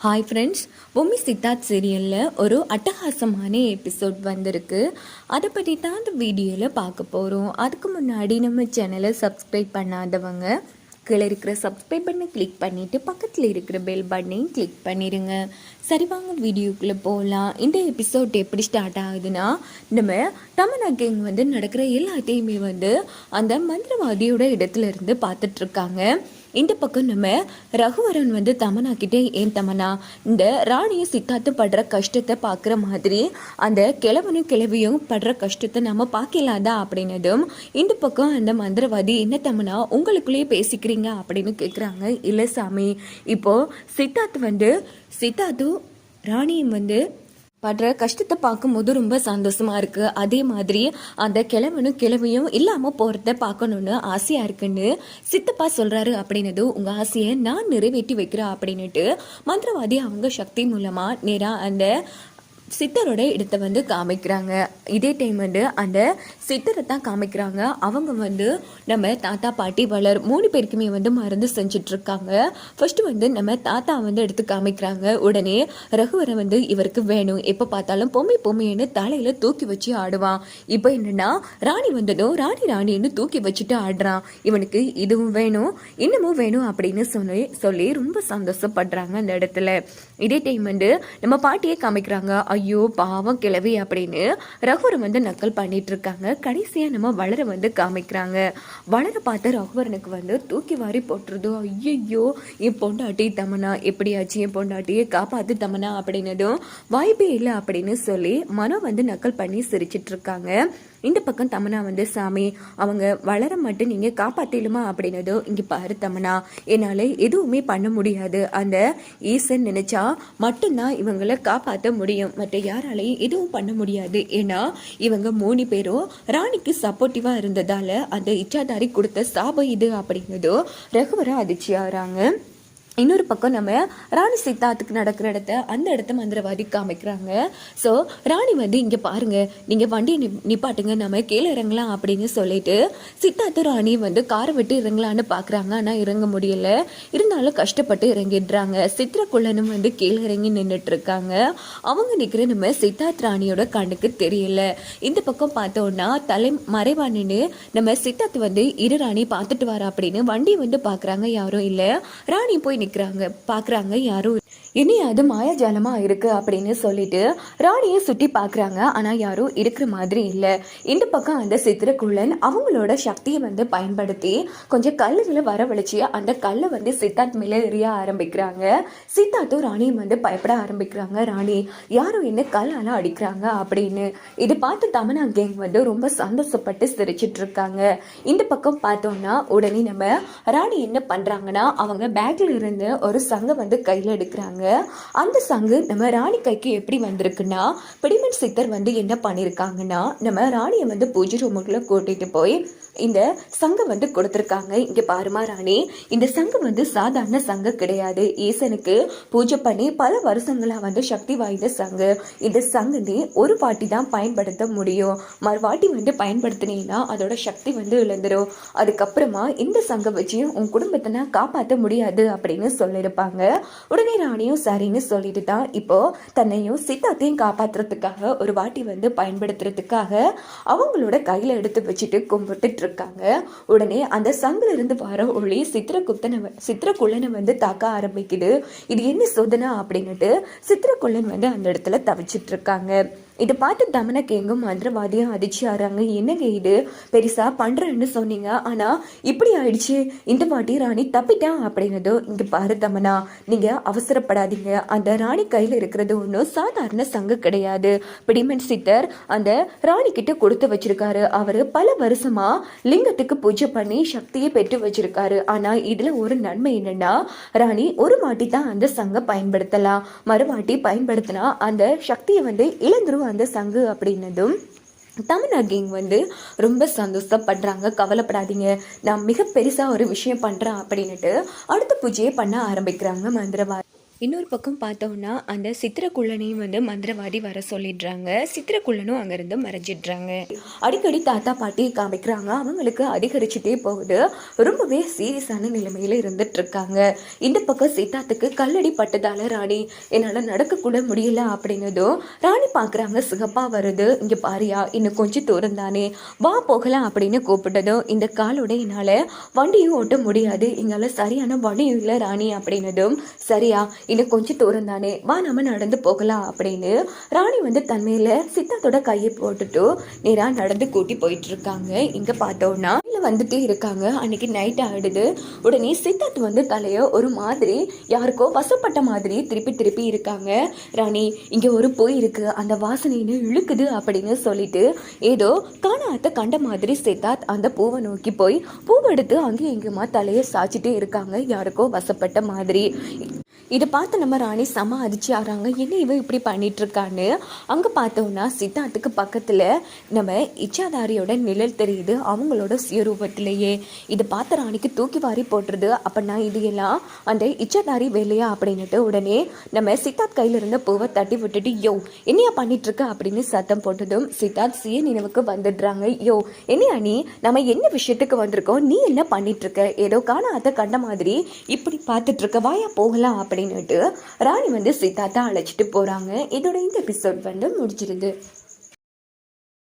Hi friends Bommi Siddharth சீரியலில் ஒரு அட்டகாசமான எபிசோட் வந்திருக்கு. அதை பற்றி தான் அந்த வீடியோவில் பார்க்க போகிறோம் அதுக்கு முன்னாடி நம்ம சேனலை சப்ஸ்கிரைப் பண்ணாதவங்க கீழே இருக்கிற சப்ஸ்கிரைப் பண்ணை கிளிக் பண்ணிவிட்டு பக்கத்தில் இருக்கிற பெல் பட்டனையும் கிளிக் பண்ணிடுங்க சரி வாங்க வீடியோக்குள்ளே போகலாம் இந்த எபிசோட் எப்படி ஸ்டார்ட் ஆகுதுன்னா நம்ம தமனா கேங் வந்து நடக்கிற எல்லாத்தையுமே வந்து அந்த மந்திரவாதியோட இடத்துல இருந்து பார்த்துட்ருக்காங்க இந்த பக்கம் நம்ம ரகுவரன் வந்து தமனா கிட்டே ஏன் தமனா இந்த ராணியும் சித்தார்த்தும் படுற கஷ்டத்தை பார்க்குற மாதிரி அந்த கிழவனும் கிழவியும் படுற கஷ்டத்தை நம்ம பார்க்கலாதா அப்படின்னதும் இந்த பக்கம் அந்த மந்திரவாதி என்ன தமனா உங்களுக்குள்ளேயே பேசிக்கிறீங்க அப்படின்னு கேட்குறாங்க இல்லை சாமி இப்போ சித்தார்த் வந்து சித்தார்த்தும் ராணியும் வந்து படுற கஷ்டத்தை பார்க்கும்போது ரொம்ப சந்தோஷமா இருக்கு. அதே மாதிரி அந்த கிழவனும் கிழவியும் இல்லாம போறத பார்க்கணும்னு ஆசையா இருக்குன்னு சித்தப்பா சொல்றாரு அப்படின்னது உங்க ஆசையை நான் நிறைவேற்றி வைக்கிறேன் அப்படின்னுட்டு மந்திரவாதி அவங்க சக்தி மூலமா நேரா அந்த சித்தரோட இடத்த வந்து காமிக்கிறாங்க. இதே டைம் வந்து அந்த சித்தரை தான் காமிக்கிறாங்க. அவங்க வந்து நம்ம தாத்தா பாட்டி வளர் மூணு பேருக்குமே வந்து மருந்து செஞ்சிட்ருக்காங்க. ஃபர்ஸ்ட் வந்து நம்ம தாத்தா வந்து எடுத்து காமிக்கிறாங்க. உடனே ரகுவரை வந்து இவருக்கு வேணும். எப்போ பார்த்தாலும் பொம்மை பொம்மைன்னு தலையில் தூக்கி வச்சு ஆடுவான். இப்போ என்னென்னா ராணி வந்ததும் ராணி ராணின்னு தூக்கி வச்சுட்டு ஆடுறான். இவனுக்கு இதுவும் வேணும் இன்னமும் வேணும் அப்படின்னு சொல்லி சொல்லி ரொம்ப சந்தோஷப்படுறாங்க அந்த இடத்துல. இதே டைம் வந்து நம்ம பாட்டியே காமிக்கிறாங்க. ஐயோ பாவம் கிழவி அப்படின்னு ரகுவர் வந்து நக்கல் பண்ணிட்டு இருக்காங்க கடைசியாக நம்ம வளர வந்து காமிக்கிறாங்க. வளர பார்த்து ரகுவரனுக்கு வந்து தூக்கி வாரி போட்டுருதோ. ஐயையோ என் பொண்டாட்டி தமனா எப்படியாச்சு என் பொண்டாட்டியை காப்பாற்று தமனா அப்படின்னதும் வாய்ப்பே இல்லை அப்படின்னு சொல்லி மனம் வந்து நக்கல் பண்ணி சிரிச்சிட்டு இருக்காங்க இந்த பக்கம் தமனா வந்து சாமி அவங்க வளர மட்டும் நீங்கள் காப்பாற்றிடுமா அப்படின்னதோ இங்கே பாரு தமனா என்னால் எதுவுமே பண்ண முடியாது. அந்த ஈசன் நினச்சா மட்டும்தான் இவங்களை காப்பாற்ற முடியும். மற்ற யாராலையும் எதுவும் பண்ண முடியாது. ஏன்னா இவங்க மூணு பேரும் ராணிக்கு சப்போர்ட்டிவாக இருந்ததால் அந்த இச்சாதாரி கொடுத்த சாபம் இது அப்படிங்கிறதோ ரகுவர அதிர்ச்சியாகிறாங்க. இன்னொரு பக்கம் நம்ம ராணி சீதாத்துக்கு நடக்கிற இடத்த அந்த இடத்த மந்திரவாதி காமிக்கிறாங்க. ஸோ ராணி வந்து இங்கே பாருங்க நீங்கள் வண்டியை நி நிப்பாட்டுங்க நம்ம கீழே இறங்கலாம் அப்படின்னு சொல்லிட்டு சித்தார்த்து ராணி வந்து காரை விட்டு இறங்கலான்னு பார்க்குறாங்க ஆனால் இறங்க முடியல. இருந்தாலும் கஷ்டப்பட்டு இறங்கிடுறாங்க. சித்திரக்குள்ளனும் வந்து கீழே இறங்கி நின்றுட்டு இருக்காங்க அவங்க நிற்கிற நம்ம சித்தார்த் ராணியோட கண்ணுக்கு தெரியல. இந்த பக்கம் பார்த்தோன்னா தலை மறைவா நின்று நம்ம சித்தார்த் வந்து இரு ராணி பார்த்துட்டு வர அப்படின்னு வண்டி வந்து பார்க்குறாங்க யாரும் இல்லை. ராணி போய் நிற்கிறாங்க பார்க்குறாங்க யாரும் இனி அது மாயாஜாலமாக இருக்கு அப்படின்னு சொல்லிட்டு ராணியை சுற்றி பார்க்குறாங்க ஆனால் யாரும் இருக்கிற மாதிரி இல்லை. இந்த பக்கம் அந்த சித்திரக்குள்ளன் அவங்களோட சக்தியை வந்து பயன்படுத்தி கொஞ்சம் கல்லுகளை வரவழைச்சி அந்த கல்லை வந்து சித்தார்த் மேலே எறிய ஆரம்பிக்கிறாங்க. சித்தார்த்தும் ராணியும் வந்து பயப்பட ஆரம்பிக்கிறாங்க. ராணி யாரும் என்ன கல்லால அடிக்கிறாங்க? அப்படின்னு. இது பார்த்து தமனா கேங் வந்து ரொம்ப சந்தோஷப்பட்டு சிரிச்சிட்டு இருக்காங்க. இந்த பக்கம் பார்த்தோம்னா உடனே நம்ம ராணி என்ன பண்றாங்கன்னா அவங்க பேக்ல இருந்து ஒரு சங்கை வந்து கையில எடுக்கிறாங்க. அந்த சங்கு நம்ம ராணி கைக்கு எப்படி வந்திருக்குன்னா பிடிமன் சித்தர் வந்து என்ன பண்ணியிருக்காங்கன்னா நம்ம ராணியை வந்து பூஜை ரூமுக்குள்ள கூட்டிட்டு போய் இந்த சங்கம் வந்து கொடுத்துருக்காங்க. இங்கே பாருமா ராணி இந்த சங்கம் வந்து சாதாரண சங்கம் கிடையாது. ஈசனுக்கு பூஜை பண்ணி பல வருஷங்களா வந்து சக்தி வாய்ந்த சங்கு. இந்த சங்கத்தை ஒரு வாட்டி தான் பயன்படுத்த முடியும். மறுவாட்டி வந்து பயன்படுத்தினீங்கன்னா அதோட சக்தி வந்து இழந்துடும் அதுக்கப்புறமா இந்த சங்கம் வச்சு உன் குடும்பத்தை நான் காப்பாற்ற முடியாது அப்படின்னு சொல்லியிருப்பாங்க. உடனே ராணி ராணியும் சரின்னு சொல்லிட்டு தான் இப்போ தன்னையும் சித்தாத்தையும் காப்பாற்றுறதுக்காக ஒரு வாட்டி வந்து பயன்படுத்துறதுக்காக அவங்களோட கையில எடுத்து வச்சுட்டு கும்பிட்டுட்டு இருக்காங்க உடனே அந்த சங்கில இருந்து வர ஒளி சித்திரகுப்தனை வ- சித்திரக்குள்ளனை வந்து தாக்க ஆரம்பிக்குது. இது என்ன சோதனை அப்படின்னுட்டு சித்திரக்குள்ளன் வந்து அந்த இடத்துல தவிச்சிட்டு இருக்காங்க இதை பார்த்து தமனக்கு எங்கும் மந்திரவாதியும் அதிர்ச்சி ஆறாங்க என்னங்க இது? பெருசா பண்றேன்னு சொன்னீங்க. ஆனா இப்படி ஆயிடுச்சு. இந்த வாட்டி ராணி தப்பிட்டான் அப்படின்னதோ இங்க பாரு தமனா நீங்க அவசரப்படாதீங்க. அந்த ராணி கையில இருக்கிறது ஒன்றும் சாதாரண சங்கு கிடையாது. பிடிமன் சித்தர் அந்த ராணி கிட்ட கொடுத்து வச்சிருக்காரு. அவரு பல வருஷமா லிங்கத்துக்கு பூஜை பண்ணி சக்தியை பெற்று வச்சிருக்காரு. ஆனா இதுல ஒரு நன்மை என்னன்னா ராணி ஒரு வாட்டி தான் அந்த சங்கை பயன்படுத்தலாம். மறுவாட்டி பயன்படுத்தினா அந்த சக்தியை வந்து இழந்துரும் அந்த சங்கு அப்படின்னதும் தமிழ் கேங் வந்து ரொம்ப சந்தோஷப்படுறாங்க கவலைப்படாதீங்க. நான் மிக பெருசாக ஒரு விஷயம் பண்ணுறேன் அப்படின்னுட்டு அடுத்த பூஜையை பண்ண ஆரம்பிக்கிறாங்க மந்திரவாதி. இன்னொரு பக்கம் பார்த்தோம்னா அந்த சித்திரக்குள்ளனையும் வந்து மந்திரவாதி வர சொல்லிடுறாங்க. சித்திரக்குள்ளனும் அங்கேருந்து மறைஞ்சிடுறாங்க. அடிக்கடி தாத்தா பாட்டி காமிக்கிறாங்க. அவங்களுக்கு அதிகரிச்சுட்டே போகுது. ரொம்பவே சீரியஸான நிலைமையில் இருந்துட்டுருக்காங்க. இந்த பக்கம் சித்தாத்துக்கு கல்லடி பட்டதால ராணி என்னால் நடக்கக்கூட முடியல அப்படின்னதும் ராணி பார்க்குறாங்க சிகப்பாக வருது. இங்கே பாரியா இன்னும் கொஞ்சம் தூரம் தானே. வா போகலாம் அப்படின்னு கூப்பிட்டதும் இந்த காலோட என்னால் வண்டியும் ஓட்ட முடியாது. எங்களால் சரியான வழியும் இல்லை ராணி அப்படின்னதும் சரியா இன்னும் கொஞ்சம் தூரம் தானே. வா நம்ம நடந்து போகலாம் அப்படின்னு ராணி வந்து தன்மையில சித்தாத்தோட கையை போட்டுட்டு நேரா நடந்து கூட்டி போயிட்டு இருக்காங்க. இங்க பார்த்தோம்னா இல்ல வந்துட்டே இருக்காங்க. அன்னைக்கு நைட் ஆகிடுது உடனே சித்தார்த் வந்து தலைய ஒரு மாதிரி யாருக்கோ வசப்பட்ட மாதிரி திருப்பி திருப்பி இருக்காங்க. ராணி இங்க ஒரு பொய் இருக்கு. அந்த வாசனைன்னு இழுக்குது? அப்படின்னு சொல்லிட்டு ஏதோ காணாத்த கண்ட மாதிரி சித்தார்த் அந்த பூவை நோக்கி போய் பூவை எடுத்து அங்கேயும் இங்குமா தலையை சாய்ச்சிட்டே இருக்காங்க. யாருக்கோ வசப்பட்ட மாதிரி. இதை பார்த்து நம்ம ராணி செம அதிர்ச்சி ஆகிறாங்க. என்ன இவன் இப்படி பண்ணிட்டு இருக்கான்னு அங்கே பார்த்தோம்னா சித்தார்த்துக்கு பக்கத்தில் நம்ம இச்சாதாரியோட நிழல் தெரியுது. அவங்களோட சுயரூபத்திலேயே. இதை பார்த்த ராணிக்கு தூக்கி வாரி போட்டுருது. அப்படின்னா இது எல்லாம் அந்த இச்சாதாரி வேலையா அப்படின்னுட்டு உடனே நம்ம சித்தார்த் கையில் இருந்த பூவை தட்டி விட்டுட்டு யோ என்னையா பண்ணிட்டு இருக்க அப்படின்னு சத்தம் போட்டதும் சித்தார்த் சுய நினைவுக்கு வந்துடுறாங்க. யோ என்னையா நீ? நம்ம என்ன விஷயத்துக்கு வந்திருக்கோம்? நீ என்ன பண்ணிட்டு இருக்க ஏதோ காணாத கண்ட மாதிரி இப்படி பார்த்துட்டு இருக்க வாயா போகலாம் அப்படின்னு அப்படின்னுட்டு ராணி வந்து சித்தார்த்தா அழைச்சிட்டு போறாங்க. இதோட இந்த எபிசோட் வந்து முடிச்சிருந்து